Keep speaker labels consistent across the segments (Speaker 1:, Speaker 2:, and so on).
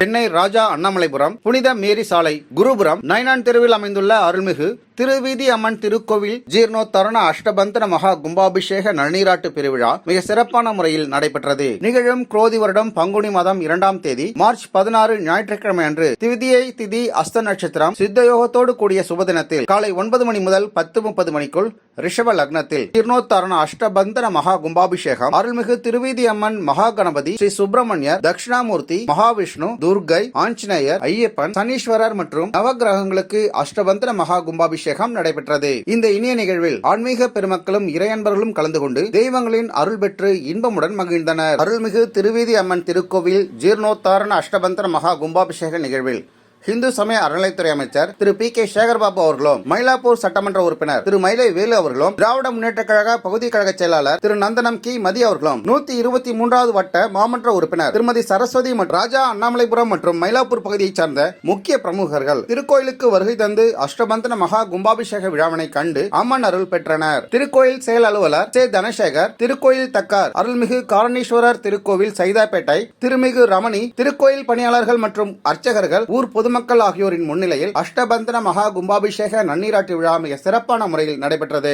Speaker 1: சென்னை ராஜா அண்ணாமலைபுரம் புனித மேரி சாலை குருபுரம் நைனான் தெருவில் அமைந்துள்ள அருள்மிகு திருவீதி அம்மன் திருக்கோவில் ஜீர்ணோத்தரண அஷ்டபந்தன மகா கும்பாபிஷேக நன்னீராட்டு பெருவிழா மிக சிறப்பான முறையில் நடைபெற்றது. நிகழும் குரோதி வருடம் பங்குனி மாதம் இரண்டாம் தேதி மார்ச் பதினாறு ஞாயிற்றுக்கிழமை அன்று திவிதியை திதி அஸ்த நட்சத்திரம் சித்தயோகத்தோடு கூடிய சுபதினத்தில் காலை ஒன்பது மணி முதல் பத்து முப்பது மணிக்குள் ரிஷப லக்னத்தில் ஜீர்ணோத்தரண அஷ்டபந்தன மகா கும்பாபிஷேகம் அருள்மிகு திருவீதி அம்மன் மகா கணபதி ஸ்ரீ சுப்பிரமணியர் தட்சிணாமூர்த்தி மகாவிஷ்ணு துர்கை ஆஞ்சநேயர் ஐயப்பன் சனீஸ்வரர் மற்றும் நவகிரகங்களுக்கு அஷ்டபந்தன மகா கும்பாபிஷேகம் நடைபெற்றது. இந்த இனிய நிகழ்வில் ஆன்மீக பெருமக்களும் இறையன்பர்களும் கலந்து கொண்டு தெய்வங்களின் அருள் பெற்று இன்பமுடன் மகிழ்ந்தனர். அருள்மிகு திருவீதி அம்மன் திருக்கோவில் ஜீர்ணோத்தாரண அஷ்டபந்தன மகா கும்பாபிஷேக நிகழ்வில் இந்து சமய அறநிலைத்துறை அமைச்சர் திரு பி கே சேகர்பாபு அவர்களும் மயிலாப்பூர் சட்டமன்ற உறுப்பினர் திரு மயிலை வேலு அவர்களும் திராவிட முன்னேற்ற கழக பகுதி கழக செயலாளர் திரு நந்தனம் கி. மதி அவர்களும் நூத்தி இருபத்தி மூன்றாவது வட்ட மாமன்ற உறுப்பினர் திருமதி சரஸ்வதி மற்றும் ராஜா அண்ணாமலைபுரம் மற்றும் மயிலாப்பூர் பகுதியைச் சார்ந்த முக்கிய பிரமுகர்கள் திருக்கோயிலுக்கு வருகை தந்து அஷ்டபந்தன மகா கும்பாபிஷேக விழாவினை கண்டு அம்மன் அருள் பெற்றனர். திருக்கோயில் செயல் அலுவலர் சே. தனசேகர் திருக்கோயில் தக்கார் அருள்மிகு காரணீஸ்வரர் திருக்கோவில் சைதாப்பேட்டை திருமிகு ரமணி திருக்கோயில் பணியாளர்கள் மற்றும் அர்ச்சகர்கள் ஊர் பொது பொதுமக்கள் ஆகியோரின் முன்னிலையில் அஷ்டபந்தன மகா கும்பாபிஷேக நன்னீராட்டு விழா மிக சிறப்பான முறையில் நடைபெற்றது.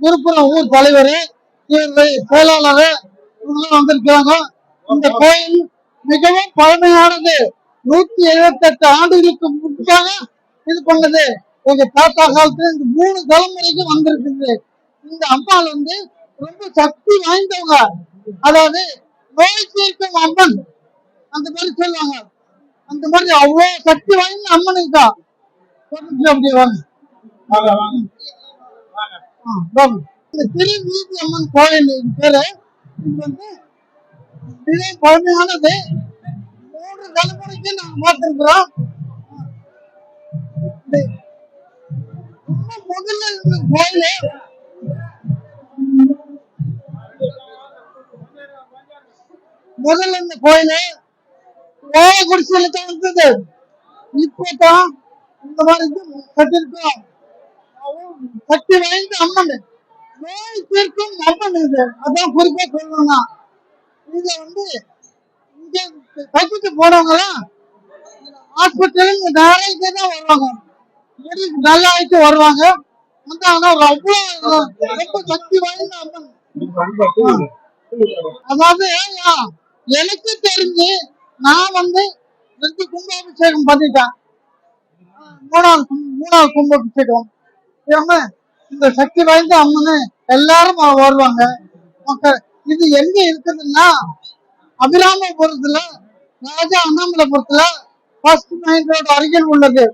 Speaker 2: விழுப்புரம் ஊர் தலைவர் செயலாளர் வந்திருக்கிறாங்க. இந்த கோயில் மிகவும் பழமையானது. நூத்தி எழுபத்தி எட்டு ஆண்டுகளுக்கு முன்பாக இது பண்ணது எங்க தாத்தா காலத்துல இந்த மூணு தலைமுறைக்கு வந்திருக்குது இந்த அம்மாள் வந்து ரொம்ப சக்தி வாய்ந்தவங்க. அதாவது நோய் தீர்க்கும் அம்மன். அந்த மாதிரி சொல்லுவாங்க. அந்த மாதிரி அவ்வளவு சக்தி வாய்ந்த அம்மனுக்கு தான். அப்படி வாங்க. ஆ, வாங்க. இந்த திருவீதி அம்மன் கோயில் இது பேரு இது வந்து மிக பழமையானது மூன்று தலைமுறைக்கு நாங்க பார்த்திருக்கிறோம் ரொம்ப முதல்ல இருந்த கோயில். முதல்ல இருந்த கோயிலு. ஓலை குடிசையில தான் இருந்தது இந்த மாதிரி கட்டிருக்கோம் சக்தி வாய்ந்த அம்மன். நோய் தீர்க்கும் அம்மன் இது. அதான் குறிப்பா சொல்லணும்னா. இத வந்து இங்க கட்டிட்டு போனவங்களாம் ஹாஸ்பிட்டல் இங்க நாளைக்கு தான் வருவாங்க. நல்லா ஆயிட்டு வருவாங்க. வந்து ஆனா ஒரு அவ்வளவு ரொம்ப சக்தி வாய்ந்த அம்மன். அதாவது எனக்கு தெரிஞ்சு நான் வந்து ரெண்டு கும்பாபிஷேகம் பண்ணிட்டேன் மூணாவது மூணாவது கும்பாபிஷேகம் இந்த சக்தி வாய்ந்த அம்மனு எல்லாரும் வருவாங்க. மக்கள் இது எங்க இருக்குதுன்னா அபிராமபுரத்துல ராஜா அண்ணாமலைபுரத்துல ஃபர்ஸ்ட் மெயின் ரோடு அருகில் உள்ளது.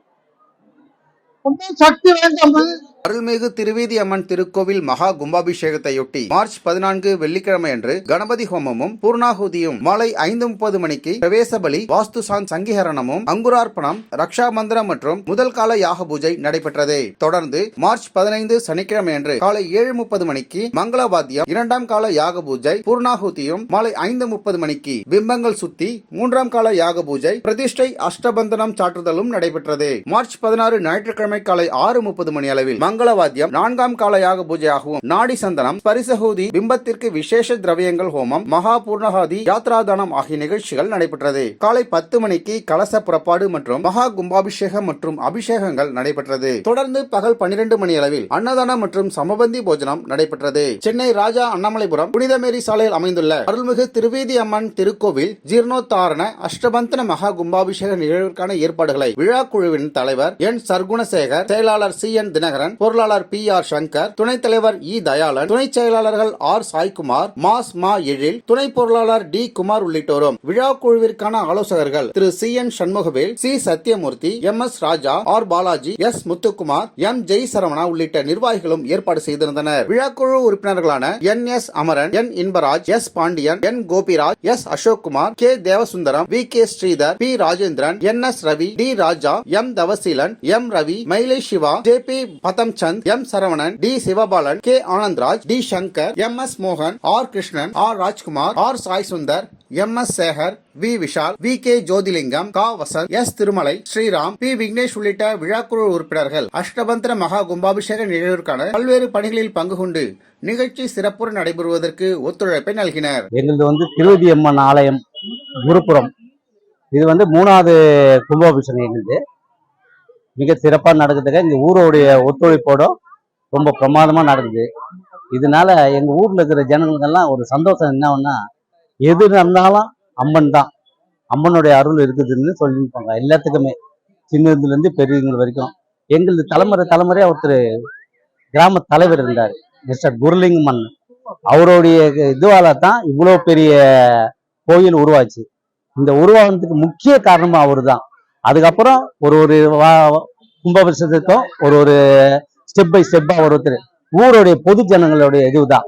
Speaker 2: ரொம்ப சக்தி வாய்ந்த அம்மன்
Speaker 1: அருள்மிகு திருவீதி அம்மன் திருக்கோவில் மகா கும்பாபிஷேகத்தையொட்டி மார்ச் பதினான்கு வெள்ளிக்கிழமை அன்று கணபதி ஹோமமும் பூர்ணாகுதியும் மாலை ஐந்து முப்பது மணிக்கு பிரவேச பலி வாஸ்து சாந்த் அங்குரார்ப்பணம் ரக்ஷா மந்திரம் மற்றும் முதல் கால யாக பூஜை நடைபெற்றது. தொடர்ந்து மார்ச் பதினைந்து சனிக்கிழமை அன்று காலை ஏழு முப்பது மணிக்கு மங்களவாத்தியம் இரண்டாம் கால யாக பூஜை பூர்ணாகுதியும் மாலை ஐந்து முப்பது மணிக்கு பிம்பங்கள் சுத்தி மூன்றாம் கால யாக பூஜை பிரதிஷ்டை அஷ்டபந்தனம் சாற்றுதலும் நடைபெற்றது. மார்ச் பதினாறு ஞாயிற்றுக்கிழமை காலை ஆறு முப்பது மணி அளவில் மங்களவாத்தியம் நான்காம் கால யாக பூஜையாகவும் நாடி சந்தனம் பரிசகூதி பிம்பத்திற்கு விசேஷ திரவியங்கள் ஹோமம் மகா பூர்ணகாதி யாத்ராதானம் ஆகிய நிகழ்ச்சிகள் நடைபெற்றது. காலை பத்து மணிக்கு கலச புறப்பாடு மற்றும் மகா கும்பாபிஷேகம் மற்றும் அபிஷேகங்கள் நடைபெற்றது. தொடர்ந்து பகல் பனிரெண்டு மணி அளவில் அன்னதானம் மற்றும் சமபந்தி போஜனம் நடைபெற்றது. சென்னை ராஜா அண்ணாமலைபுரம் புனிதமேரி சாலையில் அமைந்துள்ள அருள்மிகு திருவேதி அம்மன் திருக்கோவில் ஜீர்ணோத்தாரண அஷ்டபந்தன மகா கும்பாபிஷேக நிகழ்விற்கான ஏற்பாடுகளை விழா குழுவின் தலைவர் என் சர்க்குணசேகர் செயலாளர் சி என் தினகரன் பொருளாளர் பி ஆர் சங்கர் துணைத் தலைவர் இ தயாளன் துணைச் செயலாளர்கள் ஆர் சாய்குமார் மாஸ் மா எழில் துணை பொருளாளர் டி குமார் உள்ளிட்டோரும் விழா குழுவிற்கான ஆலோசகர்கள் Thiru C N Shanmugavel C Sathyamoorthy M S Raja R Balaji S Muthukumar M Jai Saravana உள்ளிட்ட நிர்வாகிகளும் ஏற்பாடு செய்திருந்தனர். விழாக்குழு உறுப்பினர்களான N S Amaran N Inbaraj S Pandian N Gopiraj S Ashokkumar K Devasundaram V K Sridhar P Rajendran N S Ravi T Raja M Thavaseelan M Ravi Mylai Siva J P Padam Chand M. Saravanan T. Sivabalan K. Anandraj T. Shankar M. S. மோகன் R. Krishnan R. Rajkumar R. Sai Sundar M. S. Sekar V. Vishal V. K. Jothilingam கா. Vasanth S. Thirumalai Sriram P. Vignesh உள்ளிட்ட விழாக்குழு உறுப்பினர்கள். அஷ்டபந்திர மகா கும்பாபிஷேக நிகழ்விற்கான பல்வேறு பணிகளில் பங்கு கொண்டு நிகழ்ச்சி சிறப்புடன் நடைபெறுவதற்கு ஒத்துழைப்பை நல்கினர்.
Speaker 3: எங்களது வந்து திருவதி அம்மன் ஆலயம் குருபுரம். இது வந்து மூணாவது கும்பாபிஷேகம் எங்களுது மிக சிறப்பாக நடக்குதுங்க. இங்கே ஊரோடைய ஒத்துழைப்போடும் ரொம்ப பிரமாதமாக நடக்குது. இதனால எங்கள் ஊரில் இருக்கிற ஜனங்களுக்கெல்லாம் ஒரு சந்தோஷம் என்னன்னா எது நடந்தாலும் அம்மன் தான். அம்மனுடைய அருள் இருக்குதுன்னு சொல்லியிருப்பாங்க. எல்லாத்துக்குமே. சின்னதுலேருந்து பெரியவங்க வரைக்கும். எங்களது தலைமுறை தலைமுறையாக ஒருத்தர் கிராம தலைவர் இருந்தார். மிஸ்டர் குருலிங்கமன் அவருடைய இதுவால தான் இவ்வளோ பெரிய கோயில் உருவாச்சு. இந்த உருவாகிறதுக்கு முக்கிய காரணமும் அவர் தான் அதுக்கப்புறம் ஒரு ஒரு வா- கும்பாபிஷேகத்துக்கும் ஒரு ஒரு ஸ்டெப் பை ஸ்டெப்பாக ஒரு ஒருத்தர். ஊருடைய பொது ஜனங்களுடைய இதுதான்.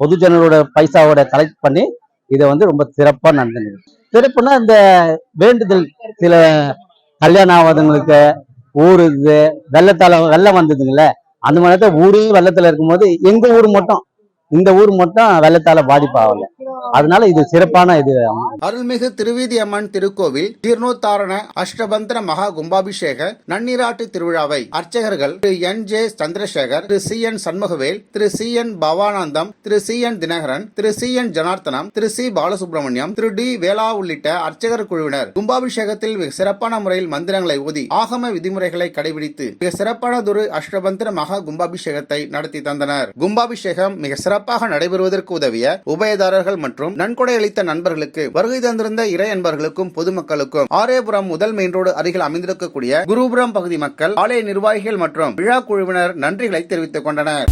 Speaker 3: பொது ஜனங்களோட பைசாவோட கலெக்ட் பண்ணி இதை வந்து ரொம்ப சிறப்பாக நடந்தது சிறப்புனா இந்த வேண்டுதல் சில கல்யாணம் ஆகாதவங்களுக்கு ஊர் இது வெள்ளத்தால வெள்ளம் வந்ததுங்களே அந்த மாதிரி தான் ஊரே வெள்ளத்தில் இருக்கும்போது எங்கள் ஊர் மட்டும் இந்த ஊர் மட்டும் வெள்ளத்தால பாதிப்பாகல. அதனால இது சிறப்பான இது.
Speaker 1: அருள்மிகு திருவீதி அம்மன் திருக்கோவில் ஜீர்ணோத்தாரண அஷ்டபந்திர மகா கும்பாபிஷேக நன்னீராட்டு திருவிழாவை அர்ச்சகர்கள் Thiru N J Chandrasekar Thiru C N Shanmugavel Thiru C N Bhavanandam Thiru C N Dinakaran Thiru C N Janarthanam Thiru C Balasubramaniam Thiru T Vela உள்ளிட்ட அர்ச்சகர் குழுவினர் கும்பாபிஷேகத்தில் மிக சிறப்பான முறையில் மந்திரங்களை ஊதி ஆகம விதிமுறைகளை கடைபிடித்து மிக சிறப்பானதொரு அஷ்டபந்திர மகா கும்பாபிஷேகத்தை நடத்தி தந்தனர். கும்பாபிஷேகம் மிக சிறப்பு சிறப்பாக நடைபெறுவதற்கு உதவிய உபயதாரர்கள் மற்றும் நன்கொடை அளித்த நண்பர்களுக்கு வருகை தந்திருந்த இறை அன்பர்களுக்கும் பொதுமக்களுக்கும் ஆரேபுரம் முதல் மெயின் ரோடு அருகில் அமைந்திருக்கக்கூடிய குருபுரம் பகுதி மக்கள் ஆலய நிர்வாகிகள் மற்றும் விழா குழுவினர் நன்றிகளை தெரிவித்துக் கொண்டனர்.